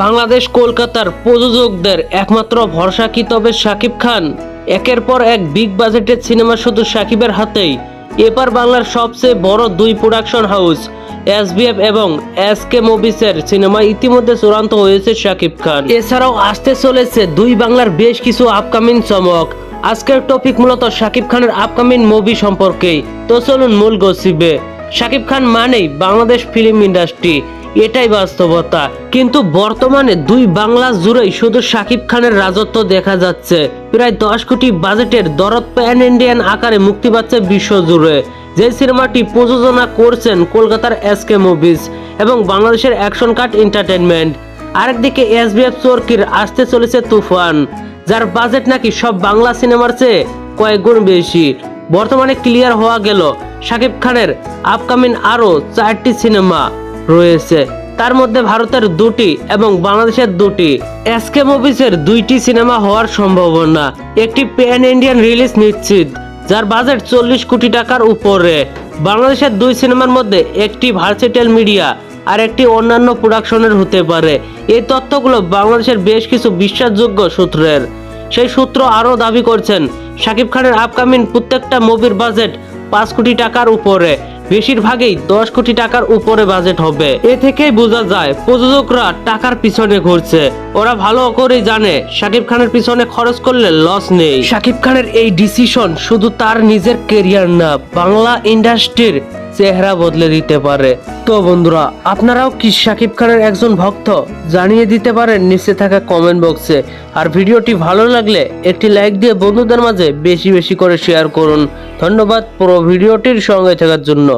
বাংলাদেশ কলকাতার প্রযোজকদের একমাত্র ভরসা কি তবে শাকিব খান? একের পর এক বিগ বাজেটের সিনেমা শুধু শাকিবের হাতেই। এবার বাংলার সবচেয়ে বড় দুই প্রোডাকশন হাউস এসবিএফ এবং এস কে মুভিসের সিনেমা ইতিমধ্যে চূড়ান্ত হয়েছে শাকিব খান। এছাড়াও আসতে চলেছে দুই বাংলার বেশ কিছু আপকামিং চমক। আজকের টপিক মূলত শাকিব খানের আপকামিং মুভি সম্পর্কেই। তো চলুন মূল গসিবে শাকিব খান মানেই বাংলাদেশ ফিল্ম ইন্ডাস্ট্রি এটাই বাস্তবতা। কিন্তু বর্তমানে দুই বাংলা জুড়েই শুধু শাকিব খানের রাজত্ব দেখা যাচ্ছে। প্রায় দশ কোটি বাজেটের দরদ প্যান ইন্ডিয়ান আকারে মুক্তি পাচ্ছে বিশ্ব জুড়ে। যে সিনেমাটি প্রযোজনা করছেন কলকাতার এস কে মুভিজ এবং বাংলাদেশের অ্যাকশন কাট এন্টারটেনমেন্ট আরেকদিকে এসবিএফ চরকির আসতে চলেছে তুফান, যার বাজেট নাকি সব বাংলা সিনেমার চেয়ে কয়েক গুণ বেশি। বর্তমানে ক্লিয়ার হওয়া গেল, শাকিব খানের আপকামিং আরও চারটি সিনেমা। রয়েছে। তার মধ্যে ভারতের দুটি এবং বাংলাদেশের দুটি। এসকে মুভিসের দুইটি সিনেমা হওয়ার সম্ভাবনা। একটি প্যান ইন্ডিয়ান রিলিজ নিশ্চিত, যার বাজেট চল্লিশ কোটি টাকার উপরে। বাংলাদেশের দুই সিনেমার মধ্যে একটি ভার্সেটেল মিডিয়া আর একটি অন্যান্য প্রোডাকশনের হতে পারে। এই তথ্যগুলো বাংলাদেশের বেশ কিছু বিশ্বাসযোগ্য সূত্রের। সেই সূত্র আরও দাবি করছেন, শাকিব খানের আপকামিং প্রত্যেকটা মুভির বাজেট পাঁচ কোটি টাকার উপরে। বেশিরভাগই দশ কোটি টাকার উপরে বাজেট হবে। এ থেকেই বোঝা যায়, প্রযোজকরা টাকার পিছনে ঘুরছে। ওরা ভালো করেই জানে, শাকিব খানের পিছনে খরচ করলে লস নেই। শাকিব খানের এই ডিসিশন শুধু তার নিজের কেরিয়ার না, বাংলা ইন্ডাস্ট্রির চেহারা বদলে দিতে পারে। তো বন্ধুরা, আপনারাও কি শাকিব খানের একজন ভক্ত? জানিয়ে দিতে পারেন নিচে থাকা কমেন্ট বক্সে আর ভিডিওটি ভালো লাগলে একটি লাইক দিয়ে বন্ধুদের মাঝে বেশি বেশি করে শেয়ার করুন। ধন্যবাদ পুরো ভিডিওটির সঙ্গে থাকার জন্য।